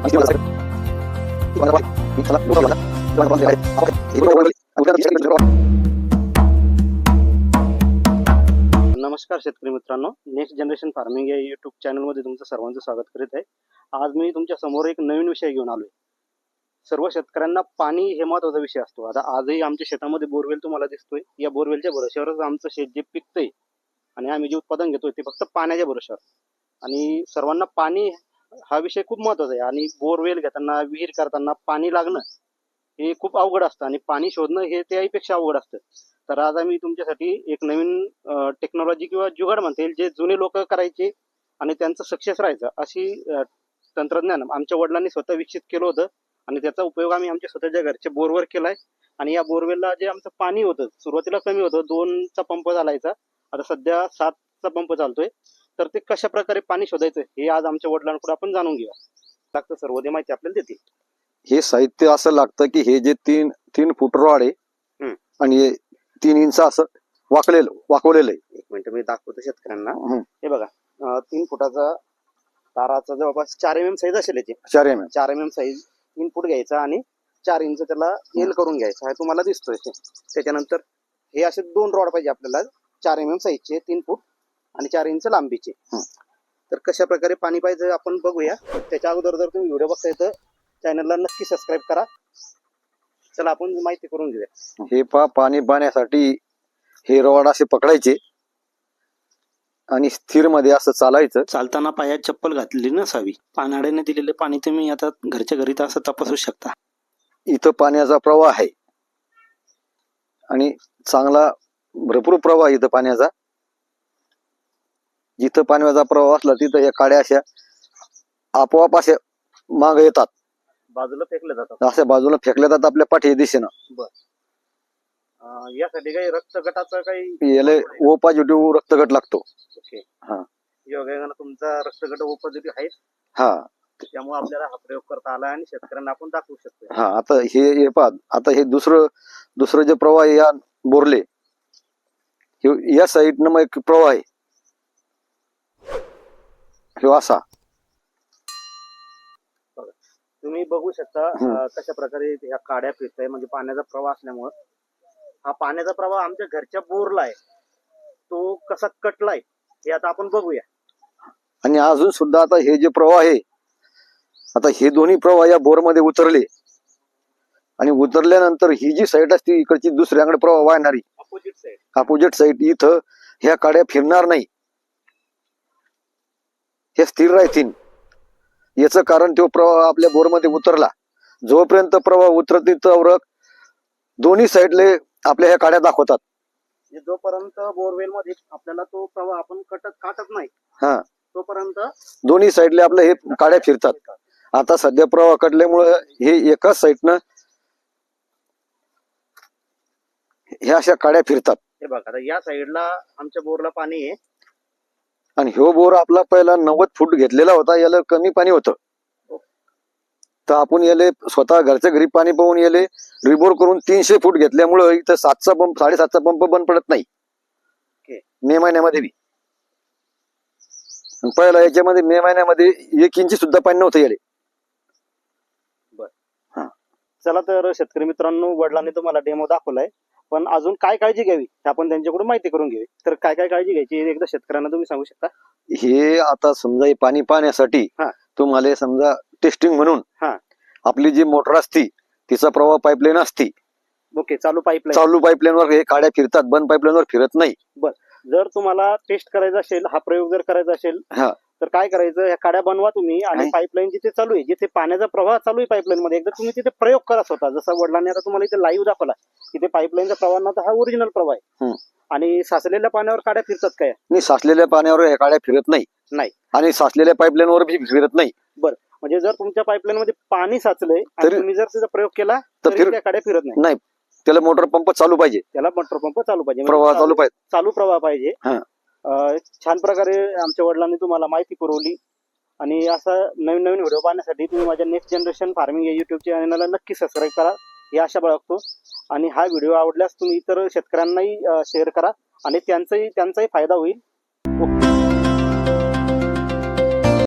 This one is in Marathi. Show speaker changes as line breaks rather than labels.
नमस्कार शेतकरी मित्रांनो नेक्स्ट जनरेशन फार्मिंग या युट्यूब चॅनलमध्ये तुमचं सर्वांचं स्वागत करीत आहे. आज मी तुमच्यासमोर एक नवीन विषय घेऊन आलोय. सर्व शेतकऱ्यांना पाणी हे महत्त्वाचा विषय असतो. आता आजही आमच्या शेतामध्ये बोरवेल तुम्हाला दिसतोय. या बोरवेलच्या भरोश्यावरच आमचं शेत जे पिकतंय आणि आम्ही जे उत्पादन घेतोय ते फक्त पाण्याच्या भरोश्यावर. आणि सर्वांना पाणी हा विषय खूप महत्त्वाचा आहे. आणि बोरवेल घेताना विहीर करताना पाणी लागणं हे खूप अवघड असतं. आणि पाणी शोधणं हे त्याहीपेक्षा अवघड असतं. तर आज आम्ही तुमच्यासाठी एक नवीन टेक्नॉलॉजी किंवा जुगाड म्हणता येईल जे जुने लोक करायचे आणि त्यांचं सक्सेस राहायचं अशी तंत्रज्ञान आमच्या वडिलांनी स्वतः विकसित केलं होतं. आणि त्याचा उपयोग आम्ही आमच्या स्वतःच्या घरच्या बोरवर केलाय. आणि या बोरवेलला जे आमचं पाणी होतं सुरुवातीला कमी होतं दोनचा पंप चालायचा आता सध्या सात सातचा पंप चालतोय. तर ते कशा प्रकारे पाणी शोधायचं हे आज आमच्या वडिलांकडून आपण जाणून घेऊया. लागतं सर्व ते माहिती आपल्याला देतील.
हे साहित्य असं लागतं की हे जे तीन तीन फूट रॉड आहे. आणि तीन इंच असं वाकलेलं वाकवलेलं आहे.
एक मिनिट मी दाखवतो शेतकऱ्यांना. हे बघा तीन फुटाचा ताराचा जवळपास चार एम एम साईज असेल याची.
चार एम एम.
चार एम एम साईज तीन फूट घ्यायचा आणि चार इंच त्याला एल करून घ्यायचा. हा तुम्हाला दिसतोय. त्याच्यानंतर हे असे दोन रॉड पाहिजे आपल्याला चार एम एम साईजचे तीन फूट. आणि चार इंच लांबीचे.
हं.
तर कशा प्रकारे पाणी पाहिजे आपण बघूया. त्याच्या अगोदर जर तुम्ही व्हिडिओ बघताय तर चॅनलला नक्की सबस्क्राईब करा. चला आपण माहिती करून घेऊया.
हे. पा पाणी पाण्यासाठी हे रॉड असे पकडायचे. आणि स्थिरमध्ये असं चालायचं.
चालताना पायात चप्पल घातलेली नसावी पानाड्याने दिलेले पाणी तुम्ही आता घरच्या घरी तर असं तपासू शकता.
इथं पाण्याचा प्रवाह आहे. आणि चांगला भरपूर प्रवाह आहे इथं पाण्याचा. जिथं पाण्याचा प्रवाह असला तिथं या काड्या अशा आपोआप अशा माग येतात.
बाजूला फेकले जातात.
अशा बाजूला फेकल्या जातात आपल्या पाठी दिशेनं.
अं, यासाठी काही रक्त गटाचं काही
याला ओ पॉझिटिव्ह रक्तगट लागतो.
ओके.
हा.
योगायोगानं तुमचा रक्तगट पॉझिटिव्ह आहे
हा.
त्यामुळे आपल्याला हा प्रयोग करता आला आणि शेतकऱ्यांना आपण दाखवू शकतो
हा आता हे हे पहा. आता हे दुसरं दुसरं जे प्रवाह आहे या बोरले हे- या साईडनं मग एक प्रवाह आहे. ह्यो असा.
तुम्ही बघू शकता. अं, कशा प्रकारे ह्या काड्या फिरताय म्हणजे पाण्याचा प्रवाह असल्यामुळं. हा पाण्याचा प्रवाह आमच्या घरच्या बोरला आहे. तो कसा कटलाय हे आता आपण बघूया.
आणि अजून सुद्धा आता हे जे प्रवाह आहे आता हे दोन्ही प्रवाह या बोरमध्ये उतरले. आणि उतरल्यानंतर ही जी साईड असते इकडची दुसऱ्याकडे प्रवाह वाहणारी
अपोजिट साईड
अपोजिट साईड इथं ह्या काड्या फिरणार नाही. हे स्थिर राहतील. याचं कारण तो प्रवाह आपल्या बोरमध्ये उतरला. जोपर्यंत प्रवाह उतरत नाही तोवरक दोन्ही साईडले आपल्या ह्या काड्या दाखवतात.
जोपर्यंत बोरवेल मध्ये आपल्याला तो प्रवाह आपण कटत काटत नाही
हा.
तोपर्यंत
दोन्ही साईडले आपल्या हे काड्या फिरतात. आता सध्या प्रवाह कटल्यामुळं हे एकाच साईडनं ह्या अशा काड्या फिरतात.
हे बघा आता या साईडला आमच्या बोरला पाणी आहे.
आणि ह्यो बोर आपला पहिला नव्वद फूट घेतलेला होता याला कमी पाणी होतं. तर आपण याले स्वतः घरच्या घरी पाणी पाहून याले रिबोर करून तीनशे फूट घेतल्यामुळं इथं सातचा पंप साडेसातचा पंप बंद पडत नाही. मे महिन्यामध्ये बी. पहिला याच्यामध्ये मे महिन्यामध्ये एक इंची सुद्धा पाणी नव्हतं याले.
चला तर शेतकरी मित्रांनो वडिलांनी तुम्हाला डेमो दाखवलाय. पण अजून काय काळजी घ्यावी आपण त्यांच्याकडून माहिती करून घ्यावी तर काय काय काळजी घ्यायची हे एकदा शेतकऱ्यांना तुम्ही सांगू शकता
हे आता समजा हे पाणी पाहण्यासाठी
हा.
तुम्हाला समजा टेस्टिंग म्हणून
हा.
आपली जी मोटर असती तिचा प्रवाह पाईपलाईन असती
ओके चालू पाईपलाईन
चालू पाईपलाईनवर हे काड्या फिरतात बंद पाईपलाईनवर फिरत नाही
जर तुम्हाला टेस्ट करायचा असेल हा प्रयोग जर करायचा असेल
हा.
तर काय करायचं ह्या काड्या बनवा तुम्ही आणि
नाही.
पाईपलाईन जिथे चालू आहे जिथे पाण्याचा प्रवाह चालू आहे पाईपलाईन मध्ये एकदा तुम्ही तिथे प्रयोग करा स्वतः. जसा वडिलांनी आता तुम्हाला इथे लाईव्ह दाखवला तिथे पाईपलाईनचा प्रवाह नव्हता हा ओरिजिनल प्रवाह आहे.
हम्म.
आणि साचलेल्या पाण्यावर काड्या फिरतात काय?
आणि साचलेल्या पाण्यावर ह्या काड्या फिरत नाही.
नाही.
आणि साचलेल्या पाईपलाईनवर बी फिरत नाही.
म्हणजे जर तुमच्या पाईपलाईन मध्ये पाणी साचलंय आणि
तरी-
तुम्ही जर त्याचा प्रयोग केला
तर
तर
फिर-
त्या काड्या फिरत नाही.
नाही. त्याला मोटर पंप चालू पाहिजे.
त्याला मोटर पंप चालू पाहिजे. म्हणजे
प्रवाह चालू पाहिजे.
चालू प्रवाह पाहिजे.
हा.
छान प्रकारे आमच्या वडिलांनी तुम्हाला माहिती पुरवली. आणि असा नवीन नवीन व्हिडिओ पाहण्यासाठी तुम्ही माझ्या नेक्स्ट जनरेशन फार्मिंग या युट्यूब चॅनलला नक्की सबस्क्राईब करा. ही आशा बाळगतो. आणि हा व्हिडिओ आवडल्यास तुम्ही इतर शेतकऱ्यांनाही शेअर करा. आणि त्यांचाही त्यांचाही फायदा होईल.